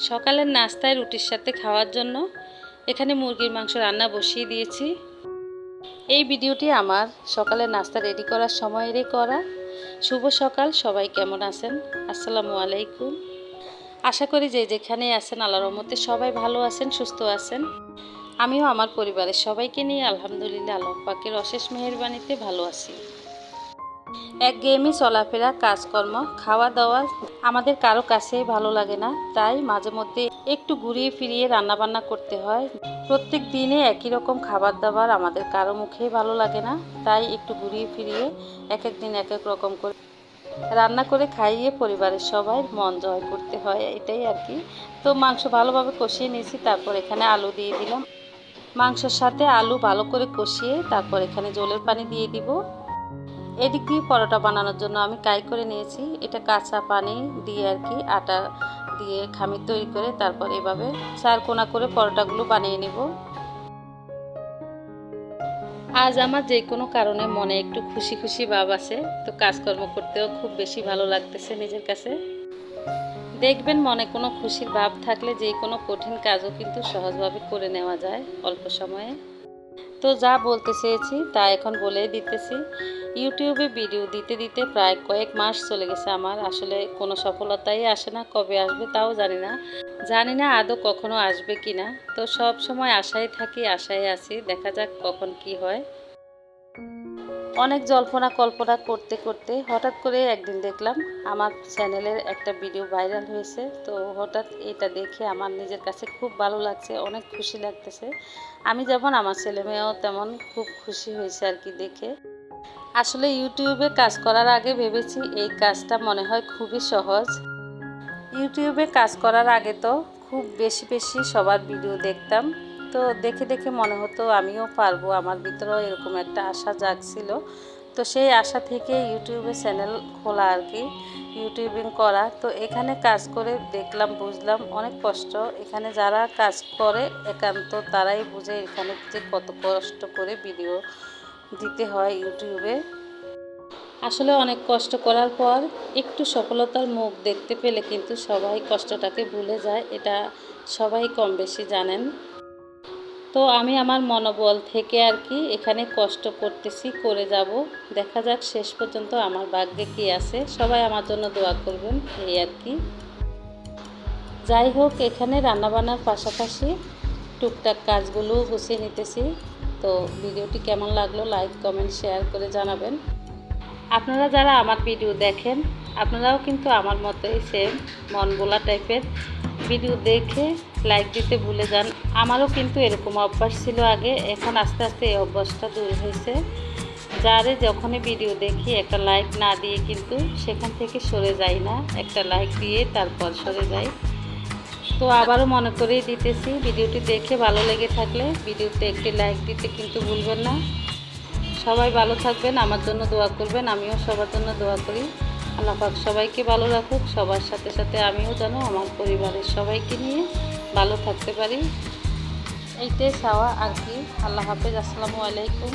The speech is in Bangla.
সকালের নাস্তায় রুটির সাথে খাওয়ার জন্য এখানে মুরগির মাংস রান্না বসিয়ে দিয়েছি। এই ভিডিওটি আমার সকালের নাস্তা রেডি করার সময়েরই করা। শুভ সকাল, সবাই কেমন আছেন? আসসালামু আলাইকুম। আশা করি যে যেখানে আছেন, আল্লাহর রহমতে সবাই ভালো আছেন, সুস্থ আছেন। আমিও আমার পরিবারের সবাইকে নিয়ে আলহামদুলিল্লাহ, আল্লাহ পাকের অশেষ মেহেরবানিতে ভালো আছি। একঘেয়েমি চলাফেরা, কাজকর্ম খাওয়া দাওয়া আমাদের কারও কাছেই ভালো লাগে না। তাই মাঝে মধ্যে একটু ঘুরিয়ে ফিরিয়ে রান্না বান্না করতে হয়। প্রত্যেক দিনে একই রকম খাবার দাবার আমাদের কারও মুখেই ভালো লাগে না। তাই একটু ঘুরিয়ে ফিরিয়ে এক এক দিন এক এক রকম করে রান্না করে খাইয়ে পরিবারের সবাই মন জয় করতে হয়, এটাই আর কি। তো মাংস ভালোভাবে কষিয়ে নিয়েছি, তারপর এখানে আলু দিয়ে দিলাম। মাংসের সাথে আলু ভালো করে কষিয়ে তারপর এখানে জলের পানি দিয়ে দিব। এদিক দিয়ে পরোটা বানানোর জন্য আমি কাই করে নিয়েছি। এটা কাঁচা পানি দিয়ে আর কি, আটা দিয়ে খামির তৈরি করে তারপর এভাবে চার কোনা করে পরোটাগুলো বানিয়ে নিব। আজ আমার যে কোনো কারণে মনে একটু খুশি খুশি ভাব আছে, তো কাজকর্ম করতেও খুব বেশি ভালো লাগতেছে নিজের কাছে। দেখবেন মনে কোনো খুশির ভাব থাকলে যে কোনো কঠিন কাজও কিন্তু সহজভাবে করে নেওয়া যায় অল্প সময়ে। তো যা বলতে চেয়েছি তা এখন বলে দিতেছি। ইউটিউবে ভিডিও দিতে দিতে প্রায় কয়েক মাস চলে গেছে আমার। আসলে কোনো সফলতাই আসে না, কবে আসবে তাও জানি না। জানি না আদৌ কখনো আসবে কি না তো সব সময় আশায় থাকি, আশায় আছি। দেখা যাক কখন কি হয়। অনেক জল্পনা কল্পনা করতে করতে হঠাৎ করে একদিন দেখলাম আমার চ্যানেলের একটা ভিডিও ভাইরাল হয়েছে। তো হঠাৎ এটা দেখে আমার নিজের কাছে খুব ভালো লাগছে, অনেক খুশি লাগতেছে। আমি যেমন আমার ছেলে মেয়েও তেমন খুব খুশি হয়েছে আর কি দেখে। আসলে ইউটিউবে কাজ করার আগে ভেবেছি এই কাজটা মনে হয় খুবই সহজ। ইউটিউবে কাজ করার আগে তো খুব বেশি বেশি সবার ভিডিও দেখতাম। তো দেখে দেখে মনে হতো আমিও পারব। আমার ভিতরেও এরকম একটা আশা জাগছিল। তো সেই আশা থেকে ইউটিউবে চ্যানেল খোলা আর কি, ইউটিউবিং করা। তো এখানে কাজ করে দেখলাম, বুঝলাম, অনেক কষ্ট। এখানে যারা কাজ করে একান্ত, তারাই বুঝে এখানে যে কত কষ্ট করে ভিডিও দিতে হয় ইউটিউবে। আসলে অনেক কষ্ট করার পর একটু সফলতার মুখ দেখতে পেলে কিন্তু সবাই কষ্টটাকে ভুলে যায়। এটা সবাই কম বেশি জানেন। তো আমি আমার মনোবল থেকে আর কি এখানে কষ্ট করতেছি, করে যাব। দেখা যাক শেষ পর্যন্ত আমার ভাগ্যে কি আছে। সবাই আমার জন্য দোয়া করবেন, এই আর কি। যাই হোক, এখানে রান্নাবান্নার পাশাপাশি টুকটাক কাজগুলোও গুছিয়ে নিতেছি। তো ভিডিওটি কেমন লাগল লাইক, কমেন্ট, শেয়ার করে জানাবেন। আপনারা যারা আমার ভিডিও দেখেন, আপনারাও কিন্তু আমার মতোই সেম মন বোলা টাইপের ভিডিও দেখে লাইক দিতে ভুলে যান। আমারও কিন্তু এরকম অভ্যাস ছিল আগে। এখন আস্তে আস্তে এই অভ্যাসটা দূর হয়েছে। যারে যখনই ভিডিও দেখি, একটা লাইক না দিয়ে কিন্তু সেখান থেকে সরে যাই না। একটা লাইক দিয়ে তারপর সরে যাই। তো আবারও মনে করেই দিতেছি, ভিডিওটি দেখে ভালো লেগে থাকলে ভিডিওতে একটি লাইক দিতে কিন্তু ভুলবেন না। সবাই ভালো থাকবেন, আমার জন্য দোয়া করবেন, আমিও সবার জন্য দোয়া করি। আল্লাহ পাক সবাইকে ভালো রাখুক, সবার সাথে সাথে আমিও যেন আমার পরিবারের সবাইকে নিয়ে ভালো থাকতে পারি। এইটাই চাওয়া আর কি। আল্লাহ হাফেজ, আসসালামু আলাইকুম।